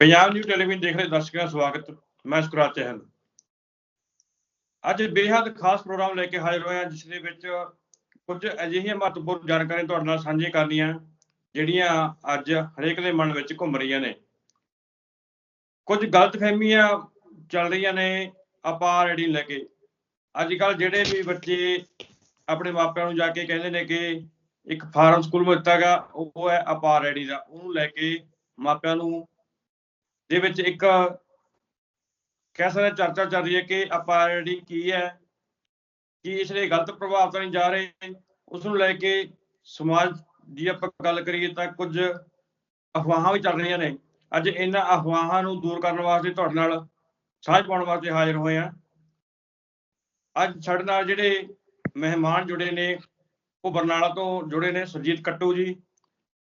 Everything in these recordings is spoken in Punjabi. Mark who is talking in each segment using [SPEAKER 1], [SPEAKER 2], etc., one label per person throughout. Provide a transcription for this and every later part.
[SPEAKER 1] ਪੰਜਾਬ ਨਿਊ ਟੈਲੀਵਿਜ਼ਨ ਦੇਖ ਰਹੇ ਦਰਸ਼ਕਾਂ ਦਾ ਸਵਾਗਤ, ਮੈਂ ਸੁਕਰਾਤ ਚਹਿਲ। ਅੱਜ ਬੇਹੱਦ ਖਾਸ ਪ੍ਰੋਗਰਾਮ ਲੈ ਕੇ ਹਾਜ਼ਰ ਹੋਇਆ, ਜਿਸ ਦੇ ਵਿੱਚ ਕੁਝ ਅਜਿਹੀਆਂ ਮਹੱਤਵਪੂਰਨ ਜਾਣਕਾਰੀਆਂ ਤੁਹਾਡੇ ਨਾਲ ਸਾਂਝੀਆਂ ਕਰਨੀਆਂ, ਜਿਹੜੀਆਂ ਅੱਜ ਹਰੇਕ ਦੇ ਮਨ ਵਿੱਚ ਘੁੰਮ ਰਹੀਆਂ ਨੇ। ਕੁਝ ਗਲਤਫਹਿਮੀਆਂ ਚੱਲ ਰਹੀਆਂ ਨੇ ਅਪਾਰ ਰੈਡੀ ਲੈ ਕੇ। ਅੱਜ ਕੱਲ ਜਿਹੜੇ ਵੀ ਬੱਚੇ ਆਪਣੇ ਮਾਪਿਆਂ ਨੂੰ ਜਾ ਕੇ ਕਹਿੰਦੇ ਨੇ ਕਿ ਇੱਕ ਫਾਰਮ ਸਕੂਲ ਵਿੱਚ ਦਿੱਤਾਗਾ ਉਹ ਹੈ ਅਪਾਰ ਰੈਡੀ ਦਾ। ਉਹਨੂੰ ਲੈ ਕੇ ਮਾਪਿਆਂ ਨੂੰ ਦੇ ਵਿੱਚ ਇੱਕ ਕਹਿ ਸਕਦੇ ਚਰਚਾ ਚੱਲ ਰਹੀ ਹੈ ਕਿ ਅਪਾਰਟੀ ਕੀ ਹੈ, ਕੀ ਇਸ ਲਈ ਗਲਤ ਪ੍ਰਭਾਵ ਤਾਂ ਨਹੀਂ ਜਾ ਰਹੇ। ਉਸ ਨੂੰ ਲੈ ਕੇ ਸਮਾਜ ਦੀ ਆਪਾਂ ਗੱਲ ਕਰੀਏ ਤਾਂ ਕੁਝ ਅਫਵਾਹਾਂ ਵੀ ਚੱਲ ਰਹੀਆਂ ਨੇ। ਅੱਜ ਇਹਨਾਂ ਅਫਵਾਹਾਂ ਨੂੰ ਦੂਰ ਕਰਨ ਵਾਸਤੇ ਤੁਹਾਡੇ ਨਾਲ ਸਾਂਝ ਪਾਉਣ ਵਾਸਤੇ ਹਾਜ਼ਰ ਹੋਏ ਹਾਂ। ਅੱਜ ਸਾਡੇ ਨਾਲ ਜਿਹੜੇ ਮਹਿਮਾਨ ਜੁੜੇ ਨੇ, ਉਹ ਬਰਨਾਲਾ ਤੋਂ ਜੁੜੇ ਨੇ, ਸੁਰਜੀਤ ਕੱਟੂ ਜੀ।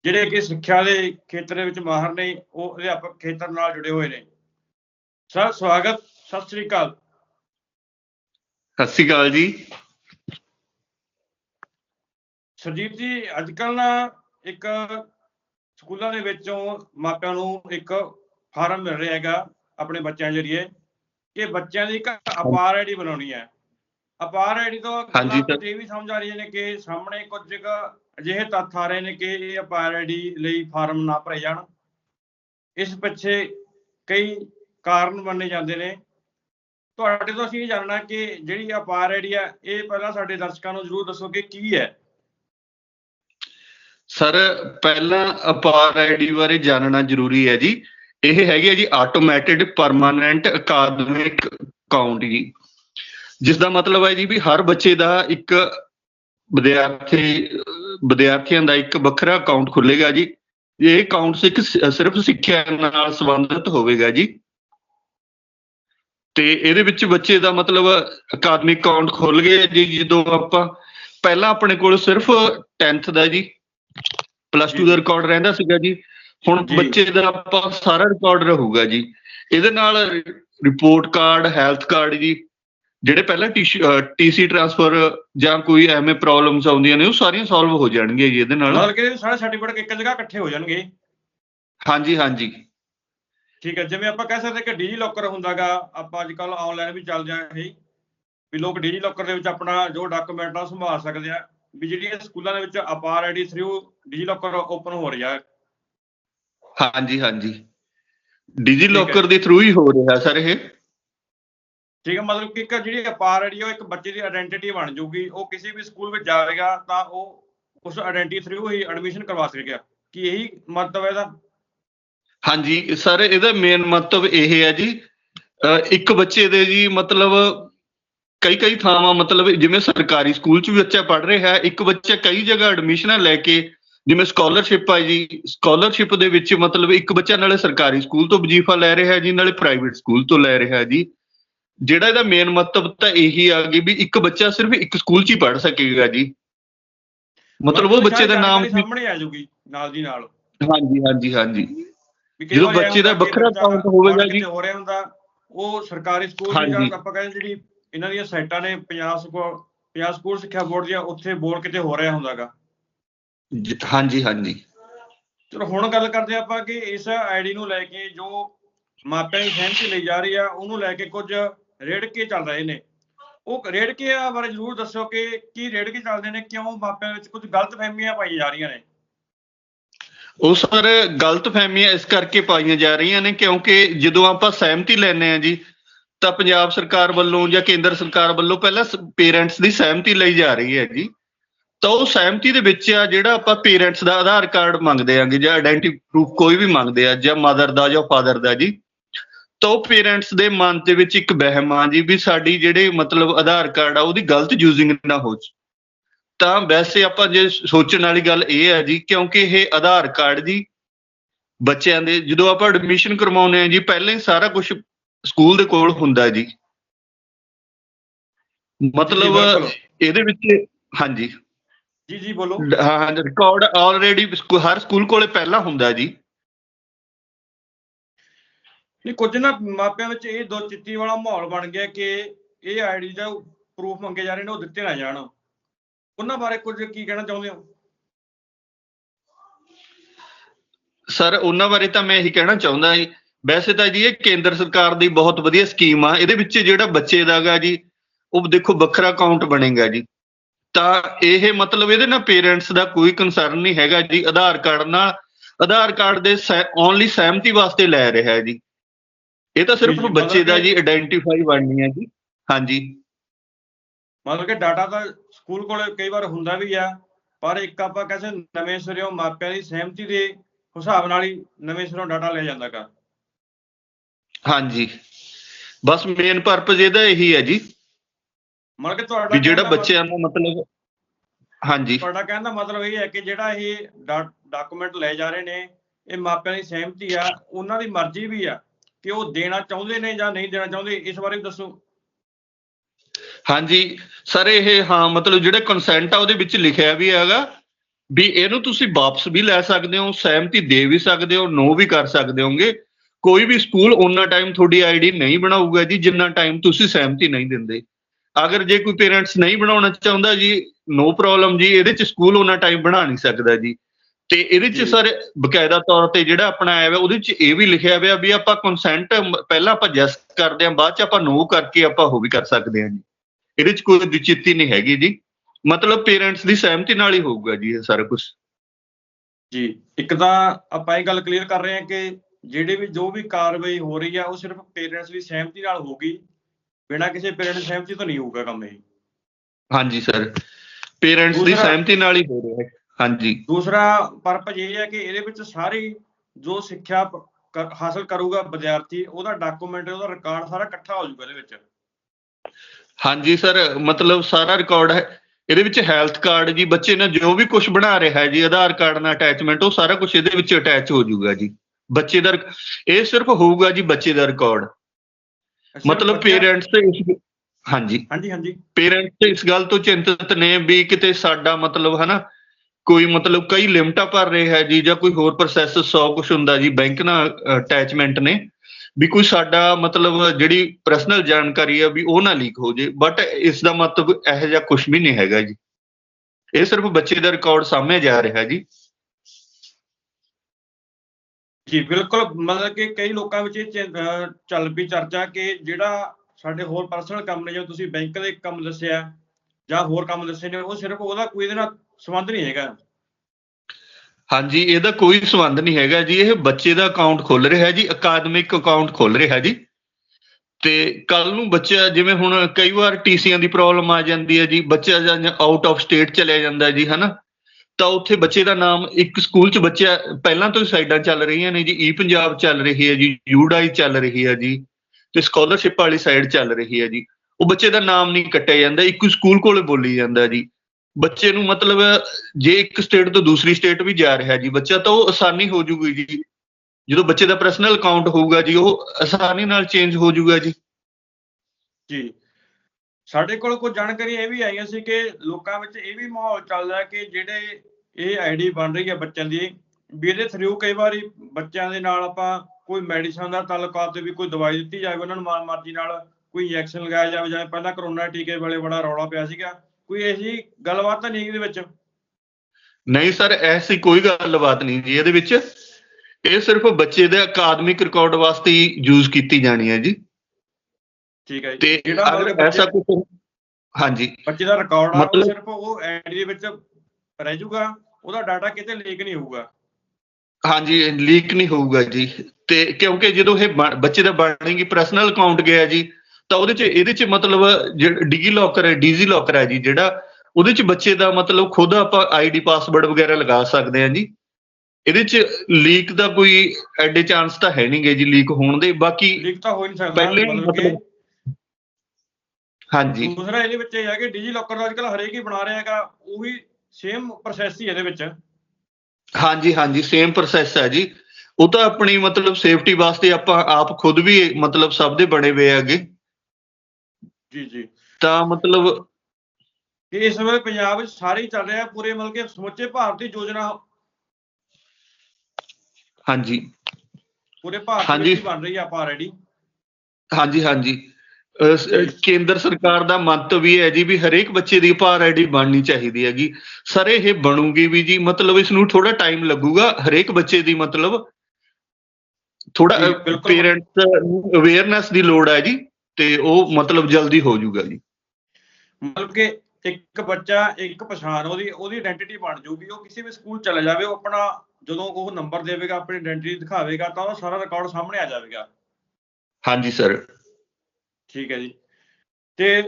[SPEAKER 1] ਜਿਹੜੇ ਕਿ ਸਿੱਖਿਆ ਦੇ ਖੇਤਰ ਵਿੱਚ ਮਾਹਰ ਨੇ ਉਹ ਅਧਿਆਪਕ ਖੇਤਰ ਨਾਲ ਜੁੜੇ ਹੋਏ ਨੇ। ਸਰ ਸਵਾਗਤ ਸਤਿ ਸ੍ਰੀ ਅਕਾਲ।
[SPEAKER 2] ਸਤਿ ਸ਼੍ਰੀ ਅਕਾਲ ਜੀ।
[SPEAKER 1] ਸਰਜੀਤ ਜੀ ਅੱਜ ਕੱਲ ਨਾ ਇੱਕ ਸਕੂਲਾਂ ਦੇ ਵਿੱਚੋਂ ਮਾਪਿਆਂ ਨੂੰ ਇੱਕ ਫਾਰਮ ਮਿਲ ਰਿਹਾ ਹੈਗਾ ਆਪਣੇ ਬੱਚਿਆਂ ਜਰੀਏ ਕਿ ਬੱਚਿਆਂ ਦੀ ਇੱਕ ਅਪਾਰ ਆਈਡੀ ਬਣਾਉਣੀ ਹੈ। ਅਪਾਰ ਆਈਡੀ ਤੋਂ
[SPEAKER 2] ਹਾਂਜੀ।
[SPEAKER 1] ਇਹ ਵੀ ਸਮਝ ਆ ਰਹੀਆਂ ਨੇ ਕਿ ਸਾਹਮਣੇ ਕੁਝ ਅਜਿਹੇ ਤੱਥ ਆ ਰਹੇ ਨੇ ਕਿ ਇਹ ਅਪਾਰ ਆਈਡੀ ਲਈ ਫਾਰਮ ਨਾ ਭਰੇ ਜਾਣ। ਇਸ ਪਿੱਛੇ ਕਈ ਕਾਰਨ ਮੰਨੇ ਜਾਂਦੇ ਨੇ। ਤੁਹਾਡੇ ਤੋਂ ਅਸੀਂ ਇਹ ਜਾਣਨਾ ਕਿ ਜਿਹੜੀ ਅਪਾਰ ਆ, ਇਹ ਪਹਿਲਾਂ ਸਾਡੇ ਦਰਸ਼ਕਾਂ ਨੂੰ ਜ਼ਰੂਰ ਦੱਸੋ ਕਿ ਕੀ ਹੈ।
[SPEAKER 2] ਸਰ, ਪਹਿਲਾਂ ਅਪਾਰ ਆਈਡੀ ਬਾਰੇ ਜਾਣਨਾ ਜ਼ਰੂਰੀ ਹੈ ਜੀ। ਇਹ ਹੈਗੀ ਹੈ ਜੀ ਆਟੋਮੈਟਿਡ ਪਰਮਾਨੈਂਟ ਅਕਾਦਮਿਕ ਅਕਾਊਂਟ ਜੀ। ਜਿਸ ਦਾ ਮਤਲਬ ਹੈ ਜੀ ਵੀ ਹਰ ਬੱਚੇ ਦਾ ਇੱਕ ਵਿਦਿਆਰਥੀ ਵਿਦਿਆਰਥੀਆਂ ਦਾ ਇੱਕ ਵੱਖਰਾ ਅਕਾਊਂਟ ਖੁੱਲੇਗਾ ਜੀ। ਇਹ ਅਕਾਊਂਟ ਸਿੱਖ ਸਿਰਫ ਸਿੱਖਿਆ ਨਾਲ ਸੰਬੰਧਿਤ ਹੋਵੇਗਾ ਜੀ। ਤੇ ਇਹਦੇ ਵਿੱਚ ਬੱਚੇ ਦਾ ਮਤਲਬ ਅਕਾਦਮਿਕ ਅਕਾਊਂਟ ਖੁੱਲ ਗਿਆ ਜੀ ਜਦੋਂ ਆਪਾਂ ਪਹਿਲਾਂ ਆਪਣੇ ਕੋਲ ਸਿਰਫ 10th ਦਾ ਜੀ ਪਲੱਸ 2 ਦਾ ਰਿਕਾਰਡ ਰਹਿੰਦਾ ਸੀਗਾ ਜੀ। ਹੁਣ। ਬੱਚੇ ਦਾ ਆਪਾਂ ਸਾਰਾ ਰਿਕਾਰਡ ਰਹੂਗਾ ਜੀ। ਇਹਦੇ ਨਾਲ ਰਿਪੋਰਟ ਕਾਰਡ ਹੈਲਥ ਕਾਰਡ ਜੀ ਜਿਹੜੇ ਪਹਿਲਾਂ ਟੀਸੀ ਟ੍ਰਾਂਸਫਰ ਜਾਂ ਕੋਈ ਐਵੇਂ ਪ੍ਰੋਬਲਮਸ ਆਉਂਦੀਆਂ ਨੇ ਉਹ ਸਾਰੀਆਂ ਸੋਲਵ ਹੋ ਜਾਣਗੀਆਂ ਜੀ ਇਹਦੇ ਨਾਲ।
[SPEAKER 1] ਮਤਲਬ ਕਿ ਸਾਰੇ ਸਰਟੀਫਿਕੇਟ ਇੱਕ ਜਗ੍ਹਾ ਇਕੱਠੇ ਹੋ ਜਾਣਗੇ।
[SPEAKER 2] ਹਾਂਜੀ ਹਾਂਜੀ।
[SPEAKER 1] ਠੀਕ ਹੈ ਜਿਵੇਂ ਆਪਾਂ ਕਹਿ ਸਕਦੇ ਕਿ ਡੀਜੀ ਲੋਕਰ ਹੁੰਦਾਗਾ ਆਪਾਂ ਅੱਜ ਕੱਲ ਆਨਲਾਈਨ ਵੀ ਚੱਲ ਜਾ ਇਹ। ਵੀ ਲੋਕ ਡੀਜੀ ਲੋਕਰ ਦੇ ਵਿੱਚ ਆਪਣਾ ਜੋ ਡਾਕੂਮੈਂਟ ਆ ਸੰਭਾਲ ਸਕਦੇ ਆ। ਵੀ ਜਿਹੜੀਆਂ ਸਕੂਲਾਂ ਦੇ ਵਿੱਚ APAAR ID through DigiLocker open ਹੋ ਰਹੀ
[SPEAKER 2] ਹਾਂਜੀ ਹਾਂਜੀ। ਡਿਜੀ ਲੋਕਰ ਦੇ ਥਰੂ ਹੀ ਹੋ ਰਿਹਾ ਸਰ ਇਹ।
[SPEAKER 1] ਠੀਕ ਹੈ, ਮਤਲਬ ਕਿ ਇੱਕ ਜਿਹੜੀ ਅਪਾਰ ਆਈਡੀ ਉਹ ਇੱਕ ਬੱਚੇ ਦੀ ਆਇਡੈਂਟੀਟੀ ਬਣ ਜਾਊਗੀ। ਉਹ ਕਿਸੇ ਵੀ ਸਕੂਲ ਵਿੱਚ ਜਾਵੇਗਾ, ਤਾਂ ਉਹ ਉਸ ਆਇਡੈਂਟੀ ਥਰੂ ਹੀ ਐਡਮਿਸ਼ਨ ਕਰਵਾ ਸਕੇਗਾ। ਕੀ ਇਹੀ ਮਤਲਬ ਹੈ ਇਹਦਾ?
[SPEAKER 2] ਹਾਂਜੀ, ਸਰ, ਇਹਦਾ ਮੇਨ ਮਤਲਬ ਇਹ ਹੈ ਜੀ ਇੱਕ ਬੱਚੇ ਦੇ ਜੀ ਮਤਲਬ ਕਈ ਕਈ ਥਾਵਾਂ ਮਤਲਬ ਜਿਵੇਂ ਸਰਕਾਰੀ ਸਕੂਲ 'ਚ ਵੀ ਬੱਚਾ ਪੜ ਰਿਹਾ ਹੈ ਇੱਕ ਬੱਚਾ ਕਈ ਜਗ੍ਹਾ ਐਡਮਿਸ਼ਨਾਂ ਲੈ ਕੇ, ਜਿਵੇਂ ਸਕਾਲਰਸ਼ਿਪ ਆ ਜੀ ਸਕਾਲਰਸ਼ਿਪ ਦੇ ਵਿੱਚ ਮਤਲਬ ਇੱਕ ਬੱਚਾ ਨਾਲੇ ਸਰਕਾਰੀ ਸਕੂਲ ਤੋਂ ਵਜੀਫਾ ਲੈ ਰਿਹਾ ਜੀ, ਨਾਲੇ ਪ੍ਰਾਈਵੇਟ ਸਕੂਲ ਤੋਂ ਲੈ ਰਿਹਾ ਜੀ। ਜਿਹੜਾ ਇਹਦਾ ਮੇਨ ਮਤਲਬ ਤਾਂ ਇਹੀ ਆ ਗਈ ਵੀ ਇੱਕ ਬੱਚਾ ਸਿਰਫ ਇੱਕ ਸਕੂਲ 'ਚ ਹੀ ਪੜ ਸਕੇਗਾ ਜੀ। ਮਤਲਬ ਉਹ ਬੱਚੇ ਦਾ ਨਾਮ
[SPEAKER 1] ਸਾਹਮਣੇ ਆ ਜਾਊਗੀ ਨਾਲ ਦੀ ਨਾਲ।
[SPEAKER 2] ਹਾਂਜੀ ਹਾਂਜੀ ਹਾਂਜੀ। ਜਦੋਂ ਬੱਚੇ ਦਾ ਵੱਖਰਾ account ਹੋਵੇਗਾ ਜੀ।
[SPEAKER 1] ਹੋ ਰਿਹਾ ਹੁੰਦਾ ਉਹ ਸਰਕਾਰੀ ਸਕੂਲ ਦੀ
[SPEAKER 2] ਹਾਂਜੀ।
[SPEAKER 1] ਜਾਂ ਆਪਾਂ ਕਹਿੰਦੇ ਜਿਹੜੀ ਇਹਨਾਂ ਦੀਆਂ ਸਾਈਟਾਂ ਨੇ ਪੰਜਾਬ ਸਕੂਲ ਪੰਜਾਬ ਸਕੂਲ ਸਿੱਖਿਆ ਬੋਰਡ ਦੀਆਂ ਉੱਥੇ ਬੋਲ ਕਿਤੇ ਹੋ ਰਿਹਾ ਹੁੰਦਾਗਾ।
[SPEAKER 2] ਹਾਂਜੀ ਹਾਂਜੀ।
[SPEAKER 1] ਚਲੋ ਹੁਣ ਗੱਲ ਕਰਦੇ ਆਪਾਂ ਕਿ ਇਸ ਆਈਡੀ ਨੂੰ ਲੈ ਕੇ ਜੋ ਮਾਪਿਆਂ ਦੀ ਸਹਿਮਤੀ ਲਈ ਜਾ ਰਹੀ ਆ ਉਹਨੂੰ ਲੈ ਕੇ ਕੁਝ ਰੇੜਕੇ ਚੱਲ ਰਹੇ ਨੇ। ਉਹ ਰੇੜਕੇ ਆ ਬਾਰੇ ਜ਼ਰੂਰ ਦੱਸੋ ਕਿ ਕੀ ਰੇੜਕੇ ਚੱਲਦੇ ਨੇ, ਕਿਉਂ ਮਾਪਿਆਂ ਵਿੱਚ ਕੁਝ ਗਲਤ ਫਹਿਮੀਆਂ ਪਾਈ ਜਾ ਰਹੀਆਂ ਨੇ?
[SPEAKER 2] ਉਹ ਸਰ, ਗਲਤ ਫਹਿਮੀਆਂ ਇਸ ਕਰਕੇ ਪਾਈਆਂ ਜਾ ਰਹੀਆਂ ਨੇ ਕਿਉਂਕਿ ਜਦੋਂ ਆਪਾਂ ਸਹਿਮਤੀ ਲੈਂਦੇ ਆ ਜੀ, ਤਾਂ ਪੰਜਾਬ ਸਰਕਾਰ ਵੱਲੋਂ ਜਾਂ ਕੇਂਦਰ ਸਰਕਾਰ ਵੱਲੋਂ ਪਹਿਲਾਂ ਪੇਰੈਂਟਸ ਦੀ ਸਹਿਮਤੀ ਲਈ ਜਾ ਰਹੀ ਹੈ ਜੀ। ਤਾਂ ਉਹ ਸਹਿਮਤੀ ਦੇ ਵਿੱਚ ਆ ਜਿਹੜਾ ਆਪਾਂ ਪੇਰੈਂਟਸ ਦਾ ਆਧਾਰ ਕਾਰਡ ਮੰਗਦੇ ਆਂਗੇ ਜਾਂ ਆਇਡੈਂਟੀ ਪ੍ਰੂਫ ਕੋਈ ਵੀ ਮੰਗਦੇ ਆ, ਜਾਂ ਮਦਰ ਦਾ ਜਾਂ ਫਾਦਰ ਦਾ ਜੀ। ਤਾਂ ਉਹ ਪੇਰੈਂਟਸ ਦੇ ਮਨ ਦੇ ਵਿੱਚ ਇੱਕ ਵਹਿਮ ਆ ਜੀ ਵੀ ਸਾਡੀ ਜਿਹੜੇ ਮਤਲਬ ਆਧਾਰ ਕਾਰਡ ਆ ਉਹਦੀ ਗਲਤ ਯੂਜ਼ਿੰਗ ਨਾ ਹੋ ਜਾਵੇ। ਤਾਂ ਵੈਸੇ ਆਪਾਂ ਜੇ ਸੋਚਣ ਵਾਲੀ ਗੱਲ ਇਹ ਹੈ ਜੀ ਕਿਉਂਕਿ ਇਹ ਆਧਾਰ ਕਾਰਡ ਜੀ ਬੱਚਿਆਂ ਦੇ ਜਦੋਂ ਆਪਾਂ ਐਡਮਿਸ਼ਨ ਕਰਵਾਉਂਦੇ ਆ ਜੀ ਪਹਿਲਾਂ ਹੀ ਸਾਰਾ ਕੁਝ ਸਕੂਲ ਦੇ ਕੋਲ ਹੁੰਦਾ ਜੀ। ਮਤਲਬ। ਇਹਦੇ ਵਿੱਚ ਹਾਂਜੀ।
[SPEAKER 1] ਜੀ ਜੀ ਬੋਲੋ।
[SPEAKER 2] ਹਾਂ ਰਿਕਾਰਡ ਆਲਰੇਡੀ ਹਰ ਸਕੂਲ ਕੋਲੇ ਪਹਿਲਾਂ ਹੁੰਦਾ ਜੀ।
[SPEAKER 1] ਨਹੀਂ, ਕੁਝ ਨਾ ਮਾਪਿਆਂ ਵਿੱਚ ਇਹ ਦੋ ਚਿੱਤੀ ਵਾਲਾ ਮਾਹੌਲ ਬਣ ਗਿਆ ਕਿ ਇਹ ਆਈਡੀ ਦਾ ਪ੍ਰੂਫ ਮੰਗੇ ਜਾ ਰਹੇ ਨੇ, ਉਹ ਦਿੱਤੇ ਨਾ ਜਾਣ। ਉਹਨਾਂ ਬਾਰੇ ਕੁਝ ਕੀ ਕਹਿਣਾ ਚਾਹੁੰਦੇ ਹੋ?
[SPEAKER 2] ਸਰ, ਉਹਨਾਂ ਬਾਰੇ ਤਾਂ ਮੈਂ ਇਹੀ ਕਹਿਣਾ ਚਾਹੁੰਦਾ ਜੀ। ਵੈਸੇ ਤਾਂ ਜੀ ਇਹ ਕੇਂਦਰ ਸਰਕਾਰ ਦੀ ਬਹੁਤ ਵਧੀਆ ਸਕੀਮ ਆ। ਇਹਦੇ ਵਿੱਚ ਜਿਹੜਾ ਬੱਚੇ ਦਾਗਾ ਜੀ, ਉਹ ਦੇਖੋ ਵੱਖਰਾ ਅਕਾਊਂਟ ਬਣੇਗਾ ਜੀ। ਤਾਂ ਇਹ ਮਤਲਬ ਇਹਦੇ ਨਾਲ ਪੇਰੈਂਟਸ ਦਾ ਕੋਈ ਕੰਸਰਨ ਨਹੀਂ ਹੈਗਾ ਜੀ। ਆਧਾਰ ਕਾਰਡ ਨਾਲ, ਆਧਾਰ ਕਾਰਡ ਦੇ ਓਨਲੀ ਸਹਿਮਤੀ ਵਾਸਤੇ ਲੈ ਰਿਹਾ ਜੀ। ਇਹ ਤਾਂ ਸਿਰਫ ਬੱਚੇ ਦਾ ਜੀ ਆਇਡੈਂਟੀਫਾਈ ਬਣਨੀ ਹੈ ਜੀ। ਹਾਂਜੀ।
[SPEAKER 1] ਮਤਲਬ ਕਿ ਡਾਟਾ ਤਾਂ ਸਕੂਲ ਕੋਲੇ ਕਈ ਵਾਰ ਹੁੰਦਾ ਵੀ ਆ ਪਰ ਇੱਕ ਆਪਾਂ ਕਹਿੰਦੇ ਨਵੇਂ ਸਿਰਿਓਂ ਮਾਪਿਆਂ ਦੀ ਸਹਿਮਤੀ ਦੇ ਹਿਸਾਬ ਨਾਲ ਹੀ ਨਵੇਂ ਸਿਰਿਓਂ ਡਾਟਾ ਲਿਆ ਜਾਂਦਾ ਗਾ।
[SPEAKER 2] ਹਾਂਜੀ। ਬਸ ਮੇਨ ਪਰਪਸ ਇਹਦਾ ਇਹੀ ਹੈ ਜੀ।
[SPEAKER 1] ਮਤਲਬ ਕਿ ਤੁਹਾਡਾ
[SPEAKER 2] ਜਿਹੜਾ ਬੱਚਿਆਂ ਦਾ ਮਤਲਬ ਹਾਂਜੀ।
[SPEAKER 1] ਤੁਹਾਡਾ ਕਹਿਣ ਦਾ ਮਤਲਬ ਇਹ ਹੈ ਕਿ ਜਿਹੜਾ ਇਹ ਡਾਕੂਮੈਂਟ ਲਏ ਜਾ ਰਹੇ ਨੇ ਇਹ ਮਾਪਿਆਂ ਦੀ ਸਹਿਮਤੀ ਆ ਉਹਨਾਂ ਦੀ ਮਰਜ਼ੀ ਵੀ ਆ। ਕਿ ਉਹ ਦੇਣਾ ਚਾਹੁੰਦੇ ਨੇ ਜਾਂ ਨਹੀਂ ਦੇਣਾ ਚਾਹੁੰਦੇ, ਇਸ ਬਾਰੇ ਵੀ ਦੱਸੋ।
[SPEAKER 2] ਹਾਂਜੀ, ਸਰ, ਇਹ ਹਾਂ, ਮਤਲਬ ਜਿਹੜਾ ਕੰਸੈਂਟ ਆ, ਉਹਦੇ ਵਿੱਚ ਲਿਖਿਆ ਵੀ ਹੈਗਾ ਵੀ ਇਹਨੂੰ ਤੁਸੀਂ ਵਾਪਸ ਵੀ ਲੈ ਸਕਦੇ ਹੋ, ਸਹਿਮਤੀ ਦੇ ਵੀ ਸਕਦੇ ਹੋ ਨੋ ਵੀ ਕਰ ਸਕਦੇ ਹੋਗੇ। ਕੋਈ ਵੀ ਸਕੂਲ ਉਹਨਾਂ ਟਾਈਮ ਤੁਹਾਡੀ ਆਈਡੀ ਨਹੀਂ ਬਣਾਊਗਾ ਜੀ, ਜਿੰਨਾ ਟਾਈਮ ਤੁਸੀਂ ਸਹਿਮਤੀ ਨਹੀਂ ਦਿੰਦੇ। ਅਗਰ ਜੇ ਕੋਈ ਪੇਰੈਂਟਸ ਨਹੀਂ ਬਣਾਉਣਾ ਚਾਹੁੰਦਾ ਜੀ ਨੋ ਪ੍ਰੋਬਲਮ ਜੀ, ਇਹਦੇ ਚ ਸਕੂਲ ਉਹਨਾਂ ਟਾਈਮ ਬਣਾ ਨਹੀਂ ਸਕਦਾ ਜੀ। ਤੇ ਇਹਦੇ ਚ। ਸਰ ਬਕਾਇਦਾ ਤੌਰ ਤੇ ਜਿਹੜਾ ਆਪਣਾ ਆਇਆ ਹੋਇਆ ਉਹਦੇ ਚ ਇਹ ਵੀ ਲਿਖਿਆ ਹੋਇਆ ਵੀ ਆਪਾਂ ਕੰਸੈਂਟ ਪਹਿਲਾਂ ਆਪਾਂ ਜੈਸ ਕਰਦੇ ਹਾਂ ਬਾਅਦ ਚ ਆਪਾਂ ਨੋ ਕਰਕੇ ਆਪਾਂ ਉਹ ਵੀ ਕਰ ਸਕਦੇ ਹਾਂ ਜੀ। ਇਹਦੇ ਚ ਕੋਈ ਦੁਚਿੱਤੀ ਨਹੀਂ ਹੈਗੀ ਜੀ। ਮਤਲਬ ਪੇਰੈਂਟਸ ਦੀ ਸਹਿਮਤੀ ਨਾਲ ਹੀ ਹੋਊਗਾ ਜੀ ਇਹ ਸਾਰਾ ਕੁਝ
[SPEAKER 1] ਜੀ ਇੱਕ ਤਾਂ ਆਪਾਂ ਇਹ ਗੱਲ ਕਲੀਅਰ ਕਰ ਰਹੇ ਹਾਂ ਕਿ ਜਿਹੜੇ ਵੀ ਜੋ ਵੀ ਕਾਰਵਾਈ ਹੋ ਰਹੀ ਆ ਉਹ ਸਿਰਫ ਪੇਰੈਂਟਸ ਦੀ ਸਹਿਮਤੀ ਨਾਲ ਹੋਊਗੀ। ਬਿਨਾਂ ਕਿਸੇ ਪੇਰੈਂਟ ਸਹਿਮਤੀ ਤੋਂ ਨਹੀਂ ਹੋਊਗਾ ਕੰਮ ਇਹ।
[SPEAKER 2] ਹਾਂਜੀ ਸਰ ਪੇਰੈਂਟਸ ਦੀ ਸਹਿਮਤੀ ਨਾਲ ਹੀ ਹੋ ਰਿਹਾ ਹੈ। ਹਾਂਜੀ।
[SPEAKER 1] ਦੂਸਰਾ ਪਰਪਸ ਇਹ ਹੈ ਕਿ ਇਹਦੇ ਵਿੱਚ ਸਾਰੀ ਜੋ ਸਿੱਖਿਆ ਹਾਸਲ ਕਰੂਗਾ ਵਿਦਿਆਰਥੀ ਉਹਦਾ ਡਾਕੂਮੈਂਟ ਉਹਦਾ ਰਿਕਾਰਡ ਸਾਰਾ ਇਕੱਠਾ ਹੋ ਜਾਊਗਾ ਇਹਦੇ ਵਿੱਚ।
[SPEAKER 2] ਹਾਂਜੀ ਸਰ ਮਤਲਬ ਸਾਰਾ ਰਿਕਾਰਡ ਹੈ। ਇਹਦੇ ਵਿੱਚ ਹੈਲਥ ਕਾਰਡ ਜੀ ਬੱਚੇ ਨੇ ਜੋ ਵੀ ਕੁਝ ਬਣਾ ਰਿਹਾ ਹੈ ਜੀ ਆਧਾਰ ਕਾਰਡ ਨਾਲ ਅਟੈਚਮੈਂਟ ਉਹ ਸਾਰਾ ਕੁਝ ਇਹਦੇ ਵਿੱਚ ਅਟੈਚ ਹੋ ਜਾਊਗਾ ਜੀ। ਬੱਚੇ ਦਾ ਇਹ ਸਿਰਫ ਹੋਊਗਾ ਜੀ ਬੱਚੇ ਦਾ ਰਿਕਾਰਡ ਮਤਲਬ ਪੇਰੈਂਟਸ ਤੇ ਇਸ ਹਾਂਜੀ।
[SPEAKER 1] ਹਾਂਜੀ ਹਾਂਜੀ।
[SPEAKER 2] ਪੇਰੈਂਟਸ ਇਸ ਗੱਲ ਤੋਂ ਚਿੰਤਤ ਨੇ ਵੀ ਕਿਤੇ ਸਾਡਾ ਮਤਲਬ ਹਨਾ ਕੋਈ ਮਤਲਬ ਕਈ ਲਿਮਟਾਂ ਭਰ ਰਹੇ ਹੈ ਜੀ ਜਾਂ ਕੋਈ ਹੋਰ ਪ੍ਰੋਸੈਸ 100 ਕੁਝ ਹੁੰਦਾ ਜੀ ਬੈਂਕ ਨਾਲ ਅਟੈਚਮੈਂਟ ਨੇ, ਵੀ ਕੋਈ ਸਾਡਾ ਮਤਲਬ ਜਿਹੜੀ ਪਰਸਨਲ ਜਾਣਕਾਰੀ ਆ ਵੀ ਉਹ ਨਾ ਲੀਕ ਹੋ ਜੇ ਬਟ ਇਸ ਦਾ ਮਤਲਬ ਇਹੋ ਜਿਹਾ ਕੁਝ ਵੀ ਨਹੀਂ ਹੈਗਾ ਜੀ। ਇਹ ਸਿਰਫ ਬੱਚੇ ਦਾ ਰਿਕਾਰਡ ਸਾਹਮਣੇ ਜਾ ਰਿਹਾ ਜੀ।
[SPEAKER 1] ਜੀ, ਬਿਲਕੁਲ, ਮਤਲਬ ਕਿ ਕਈ ਲੋਕਾਂ ਵਿੱਚ ਇਹ ਚੱਲ ਪਈ ਚਰਚਾ ਕਿ ਜਿਹੜਾ ਸਾਡੇ ਹੋਰ ਪਰਸਨਲ ਕੰਮ ਨੇ ਜੋ ਤੁਸੀਂ ਬੈਂਕ ਦੇ ਕੰਮ ਦੱਸਿਆ ਜਾਂ ਹੋਰ ਕੰਮ ਦੱਸੇ ਨੇ, ਉਹ ਸਿਰਫ ਉਹਦਾ ਕੋਈ ਇਹਦੇ ਨਾਲ ਸੰਬੰਧ ਨਹੀਂ ਹੈਗਾ।
[SPEAKER 2] ਹਾਂਜੀ, ਇਹਦਾ ਕੋਈ ਸੰਬੰਧ ਨਹੀਂ ਹੈਗਾ ਜੀ। ਇਹ ਬੱਚੇ ਦਾ ਅਕਾਊਂਟ ਖੁੱਲ ਰਿਹਾ ਜੀ, ਅਕਾਦਮਿਕ ਅਕਾਊਂਟ ਖੁੱਲ ਰਿਹਾ ਜੀ। ਤੇ ਕੱਲ ਨੂੰ ਬੱਚਾ, ਜਿਵੇਂ ਹੁਣ ਕਈ ਵਾਰ ਟੀਸੀਆਂ ਦੀ ਪ੍ਰੋਬਲਮ ਆ ਜਾਂਦੀ ਹੈ ਜੀ, ਬੱਚਾ ਆਊਟ ਆਫ ਸਟੇਟ ਚਲਿਆ ਜਾਂਦਾ ਜੀ, ਹਨਾ? ਤਾਂ ਉੱਥੇ ਬੱਚੇ ਦਾ ਨਾਮ, ਇੱਕ ਸਕੂਲ 'ਚ ਬੱਚਾ ਪਹਿਲਾਂ ਤੋਂ ਹੀ ਸਾਈਡਾਂ ਚੱਲ ਰਹੀਆਂ ਨੇ ਜੀ ਈ ਪੰਜਾਬ ਚੱਲ ਰਹੀ ਹੈ ਜੀ ਯੂਡਾਈ ਚੱਲ ਰਹੀ ਹੈ ਜੀ, ਤੇ ਸਕਾਲਰਸ਼ਿਪ ਵਾਲੀ ਸਾਈਡ ਚੱਲ ਰਹੀ ਹੈ ਜੀ। ਉਹ ਬੱਚੇ ਦਾ ਨਾਮ ਨਹੀਂ ਕੱਟਿਆ ਜਾਂਦਾ, ਇੱਕ ਸਕੂਲ ਕੋਲੇ ਬੋਲੀ ਜਾਂਦਾ ਜੀ। ਬੱਚੇ ਨੂੰ ਮਤਲਬ ਜੇ ਇੱਕ ਸਟੇਟ ਤੋਂ ਦੂਸਰੀ ਸਟੇਟ ਵੀ ਜਾ ਰਿਹਾ ਜੀ, ਬੱਚਾ ਤਾਂ ਉਹ ਆਸਾਨੀ ਹੋ ਜੂਗੀ ਜੀ। ਜਦੋਂ ਬੱਚੇ ਦਾ ਪਰਸਨਲ ਅਕਾਊਂਟ ਹੋਊਗਾ ਜੀ, ਉਹ ਆਸਾਨੀ ਨਾਲ ਚੇਂਜ ਹੋ ਜੂਗਾ ਜੀ।
[SPEAKER 1] ਜੀ। ਸਾਡੇ ਕੋਲ ਕੁਝ ਜਾਣਕਾਰੀ ਇਹ ਵੀ ਆਈਆਂ ਸੀ ਕਿ ਲੋਕਾਂ ਵਿੱਚ ਇਹ ਵੀ ਮਾਹੌਲ ਚੱਲਦਾ ਕਿ ਜਿਹੜੇ ਇਹ ਆਈਡੀ ਬਣ ਰਹੀ ਹੈ ਬੱਚਿਆਂ ਦੀ, ਵੀ ਇਹਦੇ ਥਰੂ ਕਈ ਵਾਰੀ ਬੱਚਿਆਂ ਦੇ ਨਾਲ ਆਪਾਂ ਕੋਈ ਮੈਡੀਸਨ ਦਾ ਤਾਲੁਕਾਤ ਤੇ ਵੀ ਕੋਈ ਦਵਾਈ ਦਿੱਤੀ ਜਾਵੇ, ਉਹਨਾਂ ਨੂੰ ਮਨ ਮਰਜ਼ੀ ਨਾਲ ਕੋਈ ਇੰਜੈਕਸ਼ਨ ਲਗਾਇਆ ਜਾਵੇ ਜਿਵੇਂ ਪਹਿਲਾਂ ਕਰੋਨਾ ਟੀਕੇ ਵੇਲੇ ਬੜਾ ਰੌਲਾ ਪਿਆ ਸੀਗਾ ਕੋਈ ਐਸੀ ਗੱਲਬਾਤ ਤਾਂ ਨਹੀਂ ਇਹਦੇ ਵਿੱਚ?
[SPEAKER 2] ਨਹੀਂ ਸਰ ਐਸੀ ਕੋਈ ਗੱਲਬਾਤ ਨਹੀਂ ਜੀ ਇਹਦੇ ਵਿੱਚ। ਇਹ ਸਿਰਫ ਬੱਚੇ ਦੇ ਅਕਾਦਮਿਕ ਰਿਕਾਰਡ ਵਾਸਤੇ ਹੀ ਯੂਜ਼ ਕੀਤੀ ਜਾਣੀ ਹੈ ਜੀ।
[SPEAKER 1] ਠੀਕ ਹੈ ਜੀ।
[SPEAKER 2] ਤੇ
[SPEAKER 1] ਜਿਹੜਾ
[SPEAKER 2] ਐਸਾ ਕੁਝ ਹਾਂਜੀ।
[SPEAKER 1] ਬੱਚੇ ਦਾ ਰਿਕਾਰਡ ਆ ਸਿਰਫ ਉਹ ਆਈਡੀ ਦੇ ਵਿੱਚ ਰਹਿ ਜਾਊਗਾ ਉਹਦਾ ਡਾਟਾ ਕਿਤੇ ਲੀਕ ਨਹੀਂ ਹੋਊਗਾ।
[SPEAKER 2] ਹਾਂਜੀ ਲੀਕ ਨਹੀਂ ਹੋਊਗਾ ਜੀ। ਤੇ ਕਿਉਂਕਿ ਜਦੋਂ ਇਹ ਬੱਚੇ ਦਾ ਬਣੇਗੀ ਪਰਸਨਲ ਅਕਾਊਂਟ ਗਿਆ ਜੀ ਤਾਂ ਉਹਦੇ ਚ ਇਹਦੇ ਚ ਮਤਲਬ ਡਿਜੀ ਲੋਕਰ ਹੈ ਡੀਜੀ ਲੋਕਰ ਹੈ ਜੀ ਜਿਹੜਾ ਉਹਦੇ ਚ ਬੱਚੇ ਦਾ ਮਤਲਬ ਖੁਦ ਆਪਾਂ ਆਈਡੀ ਪਾਸਵਰਡ ਵਗੈਰਾ ਲਗਾ ਸਕਦੇ ਹਾਂ ਜੀ। ਇਹਦੇ ਚ ਲੀਕ ਦਾ ਕੋਈ ਐਡੇ ਚਾਂਸ ਤਾਂ ਹੈ ਨਹੀਂਗੇ ਜੀ ਲੀਕ ਹੋਣ ਦੇ। ਬਾਕੀ
[SPEAKER 1] ਲੀਕ ਤਾਂ ਹੋ ਹੀ ਨਹੀਂ ਸਕਦਾ
[SPEAKER 2] ਪਹਿਲੇ
[SPEAKER 1] ਮਤਲਬ
[SPEAKER 2] ਹਾਂਜੀ।
[SPEAKER 1] ਦੂਸਰਾ ਇਹਦੇ ਵਿੱਚ ਇਹ ਹੈ ਕਿ ਡਿਜੀ ਲੋਕਰ ਦਾ ਅੱਜਕੱਲ ਹਰੇਕ ਹੀ ਬਣਾ ਰਿਹਾ ਹੈਗਾ ਉਹੀ ਸੇਮ ਪ੍ਰੋਸੈਸ ਹੀ ਇਹਦੇ ਵਿੱਚ।
[SPEAKER 2] ਹਾਂਜੀ ਹਾਂਜੀ ਸੇਮ ਪ੍ਰੋਸੈਸ ਹੈ ਜੀ। ਉਹ ਤਾਂ ਆਪਣੀ ਮਤਲਬ ਸੇਫਟੀ ਵਾਸਤੇ ਆਪਾਂ ਆਪ ਖੁਦ ਵੀ ਮਤਲਬ ਸਭ ਦੇ ਬਣੇ ਹੋਏ ਹੈਗੇ।
[SPEAKER 1] ਜੀ ਜੀ।
[SPEAKER 2] ਤਾਂ ਮਤਲਬ
[SPEAKER 1] ਇਸ ਵੇਲੇ ਪੰਜਾਬ ਵਿੱਚ ਸਾਰੇ ਹੀ ਚੱਲ ਰਿਹਾ ਪੂਰੇ ਕਿ ਸਮੁੱਚੇ ਭਾਰਤ ਦੀ ਯੋਜਨਾ
[SPEAKER 2] ਹਾਂਜੀ।
[SPEAKER 1] ਪੂਰੇ ਭਾਰਤ। ਵਿੱਚ ਬਣ ਰਹੀ ਆ ਆਪਾਂ ਆਲਰੇਡੀ
[SPEAKER 2] ਹਾਂਜੀ ਹਾਂਜੀ। ਕੇਂਦਰ ਸਰਕਾਰ ਦਾ ਮੰਤਵ ਵੀ ਹੈ ਜੀ ਵੀ ਹਰੇਕ ਬੱਚੇ ਦੀ ਭਾਰ ਆਈਡੀ ਬਣਨੀ ਚਾਹੀਦੀ ਹੈਗੀ। ਸਰ ਇਹ ਬਣੂਗੀ ਵੀ ਜੀ ਮਤਲਬ ਇਸ ਨੂੰ ਥੋੜਾ ਟਾਈਮ ਲੱਗੂਗਾ ਹਰੇਕ ਬੱਚੇ ਦੀ ਮਤਲਬ ਥੋੜਾ। ਪੇਰੈਂਟਸ ਨੂੰ ਅਵੇਅਰਨੈਸ ਦੀ ਲੋੜ ਹੈ ਜੀ। ਤੇ ਉਹ ਮਤਲਬ ਜਲਦੀ ਹੋ ਜਾਊਗਾ ਜੀ।
[SPEAKER 1] ਮਤਲਬ ਕਿ ਇੱਕ ਬੱਚਾ ਇੱਕ ਪਛਾਣ ਉਹਦੀ ਉਹਦੀ ਆਇਡੈਂਟੀਟੀ ਬਣ ਜਾਊਗੀ। ਉਹ ਕਿਸੇ ਵੀ ਸਕੂਲ ਚਲਾ ਜਾਵੇ ਉਹ ਆਪਣਾ ਜਦੋਂ ਉਹ ਨੰਬਰ ਦੇਵੇਗਾ ਆਪਣੀ ਆਇਡੈਂਟੀਟੀ ਦਿਖਾਵੇਗਾ ਤਾਂ ਉਹਦਾ ਸਾਰਾ ਰਿਕਾਰਡ ਸਾਹਮਣੇ ਆ ਜਾਵੇਗਾ।
[SPEAKER 2] ਹਾਂਜੀ ਸਰ
[SPEAKER 1] ਠੀਕ ਹੈ ਜੀ। ਤੇ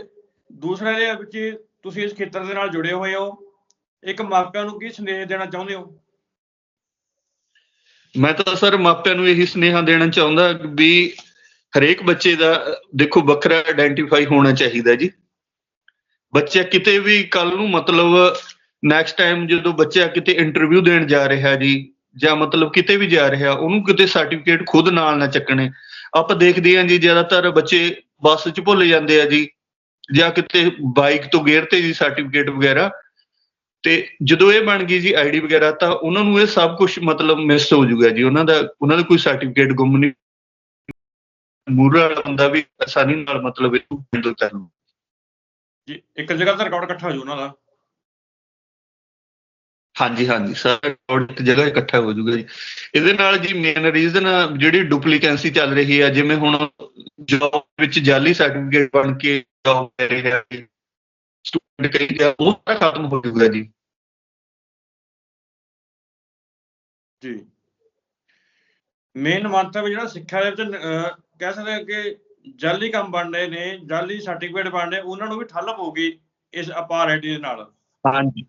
[SPEAKER 1] ਦੂਸਰਾ ਇਹਦੇ ਵਿੱਚ ਤੁਸੀਂ ਇਸ ਖੇਤਰ ਦੇ ਨਾਲ ਜੁੜੇ ਹੋਏ ਹੋ। ਇੱਕ ਮਾਪਿਆਂ ਨੂੰ ਕੀ ਸੰਦੇਸ਼ ਦੇਣਾ ਚਾਹੁੰਦੇ ਹੋ?
[SPEAKER 2] ਮੈਂ ਤਾਂ ਸਰ ਮਾਪਿਆਂ ਨੂੰ ਇਹੀ ਸੁਨੇਹਾ ਦੇਣਾ ਚਾਹੁੰਦਾ ਵੀ ਹਰੇਕ ਬੱਚੇ ਦਾ, ਦੇਖੋ ਵੱਖਰਾ ਆਇਡੈਂਟੀਫਾਈ ਹੋਣਾ ਚਾਹੀਦਾ ਜੀ। ਬੱਚਾ ਕਿਤੇ ਵੀ ਕੱਲ ਨੂੰ ਮਤਲਬ ਨੈਕਸਟ ਟਾਈਮ ਜਦੋਂ ਬੱਚਾ ਕਿਤੇ ਇੰਟਰਵਿਊ ਦੇਣ ਜਾ ਰਿਹਾ ਜੀ ਜਾਂ ਮਤਲਬ ਕਿਤੇ ਵੀ ਜਾ ਰਿਹਾ, ਉਹਨੂੰ ਕਿਤੇ ਸਰਟੀਫਿਕੇਟ ਖੁਦ ਨਾਲ ਨਾ ਚੱਕਣੇ। ਆਪਾਂ ਦੇਖਦੇ ਹਾਂ ਜੀ, ਜ਼ਿਆਦਾਤਰ ਬੱਚੇ ਬੱਸ 'ਚ ਭੁੱਲ ਜਾਂਦੇ ਆ ਜੀ, ਜਾਂ ਕਿਤੇ ਬਾਈਕ ਤੋਂ ਗੇਰ ਤੇ ਜੀ ਸਰਟੀਫਿਕੇਟ ਵਗੈਰਾ। ਤੇ ਜਦੋਂ ਇਹ ਬਣ ਗਈ ਜੀ ਆਈਡੀ ਵਗੈਰਾ, ਤਾਂ ਉਹਨਾਂ ਨੂੰ ਇਹ ਸਭ ਕੁਝ ਮਤਲਬ ਮਿਸ ਹੋ ਜਾਊਗਾ ਜੀ। ਉਹਨਾਂ ਦਾ ਉਹਨਾਂ ਦਾ ਕੋਈ ਸਰਟੀਫਿਕੇਟ ਗੁੰਮ ਨਹੀਂ ਮੂਰਾ ਵਾਲਾ ਬੰਦਾ ਵੀ ਆਸਾਨੀ ਨਾਲ ਮਤਲਬ ਇਹ ਹੈਂਡਲ ਕਰ। ਲੂ
[SPEAKER 1] ਜੀ ਇੱਕ ਜਗ੍ਹਾ ਤੇ ਰਿਕਾਰਡ ਇਕੱਠਾ ਹੋ ਜਾਊ ਉਹਨਾਂ ਦਾ।
[SPEAKER 2] ਹਾਂਜੀ ਹਾਂਜੀ ਸਾਰਾ code ਇੱਕ ਜਗ੍ਹਾ ਇਕੱਠਾ ਹੋ ਜਾਊਗਾ ਜੀ। ਇਹਦੇ ਨਾਲ ਜੀ ਮੇਨ ਰੀਜ਼ਨ ਜਿਹੜੀ ਡੁਪਲੀਕੈਂਸੀ ਚੱਲ ਰਹੀ ਹੈ ਜਿਵੇਂ ਹੁਣ ਜੌਬ ਵਿੱਚ ਜਾਲੀ ਸਰਟੀਫਿਕੇਟ ਬਣ ਕੇ ਜੌਬ ਲੈ ਰਿਹਾ ਸਟੂਡੈਂਟ ਕਈ ਜਾ ਉਹ ਖਤਮ ਹੋ ਜਾਊਗਾ ਜੀ।
[SPEAKER 1] ਜੀ। ਮੇਨ ਮੰਤਵ ਜਿਹੜਾ ਸਿੱਖਿਆ ਦੇ ਵਿੱਚ ਕਹਿ ਸਕਦੇ ਹਾਂ ਕਿ ਜਾਲੀ ਕੰਮ ਬਣ ਰਹੇ ਨੇ ਜਾਲੀ ਸਰਟੀਫਿਕੇਟ ਬਣ ਰਹੇ ਉਹਨਾਂ ਨੂੰ ਵੀ ਠੱਲ ਪਊਗੀ ਇਸ ਅਪਾਰ ਆਈਡੀ ਦੇ ਨਾਲ।
[SPEAKER 2] ਹਾਂਜੀ।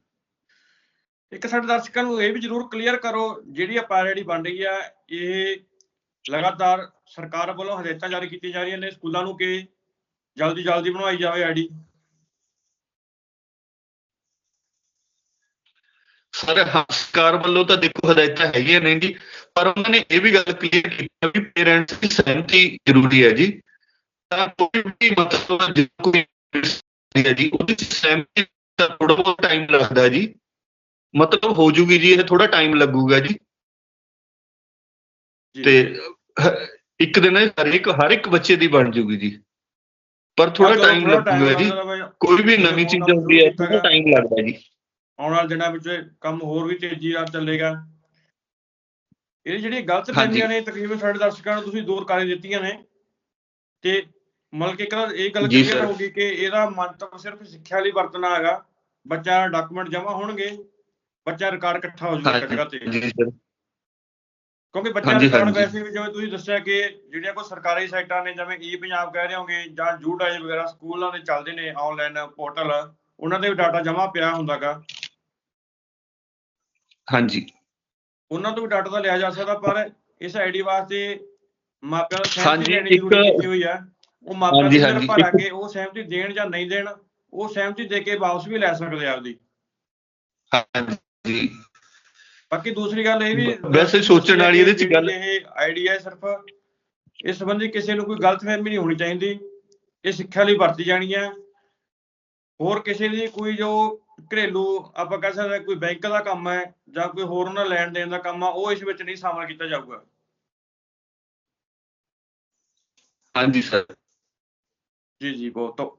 [SPEAKER 1] ਇੱਕ ਸਾਡੇ ਦਰਸ਼ਕਾਂ ਨੂੰ ਇਹ ਵੀ ਜ਼ਰੂਰ ਕਲੀਅਰ ਕਰੋ ਜਿਹੜੀ ਅਪਾਰ ਆਈਡੀ ਬਣ ਰਹੀ ਆ ਇਹ ਲਗਾਤਾਰ ਸਰਕਾਰ ਵੱਲੋਂ ਹਦਾਇਤਾਂ ਜਾਰੀ ਕੀਤੀਆਂ ਜਾ ਰਹੀਆਂ ਨੇ ਸਕੂਲਾਂ ਨੂੰ ਕਿ ਜਲਦੀ ਜਲਦੀ ਬਣਵਾਈ ਜਾਵੇ ਆਈਡੀ
[SPEAKER 2] ਸਰ ਹਾਂ, ਸਰਕਾਰ ਵੱਲੋਂ ਤਾਂ ਦੇਖੋ ਹਦਾਇਤਾਂ ਹੈਗੀਆਂ ਨੇ ਜੀ ਪਰ ਉਹਨਾਂ ਨੇ ਇਹ ਵੀ ਗੱਲ ਕਲੀਅਰ ਕੀਤੀ ਹੈ ਵੀ ਪੇਰੈਂਟਸ ਦੀ ਸਹਿਮਤੀ ਜ਼ਰੂਰੀ ਹੈ ਜੀ। ਤਾਂ ਕੋਈ ਵੀ ਮਤਲਬ ਜੇ ਕੋਈ ਹੈ ਜੀ ਉਹਦੀ ਸਹਿਮਤੀ ਦਾ ਥੋੜਾ ਬਹੁਤ ਟਾਈਮ ਲੱਗਦਾ ਜੀ। ਮਤਲਬ ਹੋ ਜੂਗੀ ਜੀ ਇਹ ਥੋੜਾ ਟਾਈਮ ਲੱਗੂਗਾ ਜੀ। ਤੇ ਇੱਕ ਦਿਨ ਇਹ ਹਰ ਇੱਕ ਹਰ ਇੱਕ ਬੱਚੇ ਦੀ ਬਣ ਜੂਗੀ ਜੀ। ਪਰ ਥੋੜਾ ਟਾਈਮ ਲੱਗੂਗਾ ਜੀ। ਕੋਈ ਵੀ ਨਵੀਂ ਚੀਜ਼ ਹੁੰਦੀ ਹੈ ਥੋੜਾ ਟਾਈਮ ਲੱਗਦਾ ਜੀ।
[SPEAKER 1] ਆਉਣ ਵਾਲੇ ਦਿਨਾਂ ਵਿੱਚ ਕੰਮ ਹੋਰ ਵੀ ਤੇਜ਼ੀ ਨਾਲ ਚੱਲੇਗਾ ਇਹ ਜਿਹੜੀਆਂ ਗਲਤ। ਫਹਿਮੀਆਂ ਨੇ ਤਕਰੀਬਨ ਸਾਡੇ ਦਰਸ਼ਕਾਂ ਨੂੰ ਤੁਸੀਂ ਦੂਰ ਕਰ ਦਿੱਤੀਆਂ ਨੇ ਤੇ ਮਤਲਬ ਕਿ ਤਾਂ ਇਹ ਗੱਲ ਕਲੀਅਰ। ਹੋ ਗਈ ਕਿ ਇਹਦਾ ਮੰਤਵ ਸਿਰਫ ਸਿੱਖਿਆ ਲਈ ਵਰਤਣਾ ਹੈਗਾ ਬੱਚਾ ਡਾਕੂਮੈਂਟ ਜਮ੍ਹਾਂ ਹੋਣਗੇ ਬੱਚਾ ਰਿਕਾਰਡ ਇਕੱਠਾ ਹੋ ਜਾਊਗਾ ਇੱਕ ਜਗ੍ਹਾ ਤੇ
[SPEAKER 2] ਜੀ ਸਰ
[SPEAKER 1] ਕਿਉਂਕਿ ਬੱਚਾ ਰਿਕਾਰਡ। ਵੈਸੇ ਵੀ ਜਿਵੇਂ ਤੁਸੀਂ ਦੱਸਿਆ ਕਿ ਜਿਹੜੀਆਂ ਕੋਈ ਸਰਕਾਰੀ ਸਾਈਟਾਂ ਨੇ ਜਿਵੇਂ ਈ ਪੰਜਾਬ ਕਹਿ ਰਹੇ ਹੋਗੇ ਜਾਂ ਜੂਡਾਈਜ਼ ਵਗੈਰਾ ਸਕੂਲਾਂ ਦੇ ਚੱਲਦੇ ਨੇ ਆਨਲਾਈਨ ਪੋਰਟਲ ਉਹਨਾਂ ਦੇ ਵੀ ਡਾਟਾ ਜਮ੍ਹਾਂ ਪਿਆ ਹੁੰਦਾਗਾ
[SPEAKER 2] ਹਾਂਜੀ।
[SPEAKER 1] ਉਹਨਾਂ ਤੋਂ ਵੀ ਡਾਟਾ ਤਾਂ ਲਿਆ ਜਾ ਸਕਦਾ ਪਰ ਇਸ ਆਈਡੀ ਵਾਸਤੇ ਮਾਪਿਆਂ
[SPEAKER 2] ਹਾਂਜੀ,
[SPEAKER 1] ਸਹਿਮਤੀ ਲੈਣੀ ਜ਼ਰੂਰੀ ਕੀਤੀ ਹੋਈ ਹੈ ਉਹ ਮਾਪਿਆਂ ਦੇ ਆ
[SPEAKER 2] ਇੱਕ-
[SPEAKER 1] ਕੇ ਉਹ ਸਹਿਮਤੀ ਦੇਣ ਜਾਂ ਨਹੀਂ ਦੇਣ ਉਹ ਸਹਿਮਤੀ ਦੇ ਕੇ ਵਾਪਸ ਵੀ ਲੈ ਸਕਦੇ ਆ ਆਪਦੀ।
[SPEAKER 2] ਹਾਂਜੀ।
[SPEAKER 1] ਬਾਕੀ ਦੂਸਰੀ ਗੱਲ ਇਹ ਵੀ
[SPEAKER 2] ਵੈਸੇ ਸੋਚਣ ਵਾਲੀ ਇਹਦੇ 'ਚ ਗੱਲ-
[SPEAKER 1] ਇਹ ਆਈਡੀ ਹੈ ਸਿਰਫ ਇਸ ਸੰਬੰਧੀ ਕਿਸੇ ਨੂੰ ਕੋਈ ਗਲਤਫਹਿਮੀ ਨਹੀਂ ਹੋਣੀ ਚਾਹੀਦੀ। ਇਹ ਸਿੱਖਿਆ ਲਈ ਵਰਤੀ ਜਾਣੀ ਹੈ ਹੋਰ ਕਿਸੇ ਦੀ ਕੋਈ ਜੋ ਘਰੇਲੂ ਆਪਾਂ ਕਹਿ ਸਕਦੇ ਕੋਈ ਬੈਂਕ ਦਾ ਕੰਮ ਹੈ ਜਾਂ ਕੋਈ ਹੋਰ ਉਹਨਾਂ ਲੈਣ ਦੇਣ ਦਾ ਕੰਮ ਆ ਉਹ ਇਸ ਵਿੱਚ ਨਹੀਂ ਸ਼ਾਮਲ ਕੀਤਾ ਜਾਊਗਾ।
[SPEAKER 2] ਹਾਂਜੀ ਸਰ
[SPEAKER 1] ਜੀ ਜੀ ਬਹੁਤ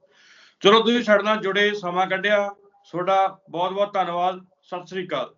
[SPEAKER 1] ਚਲੋ ਤੁਸੀਂ ਸਾਡੇ ਨਾਲ ਜੁੜੇ ਸਮਾਂ ਕੱਢਿਆ। ਤੁਹਾਡਾ ਬਹੁਤ ਬਹੁਤ ਧੰਨਵਾਦ। ਸਤਿ ਸ੍ਰੀ ਅਕਾਲ।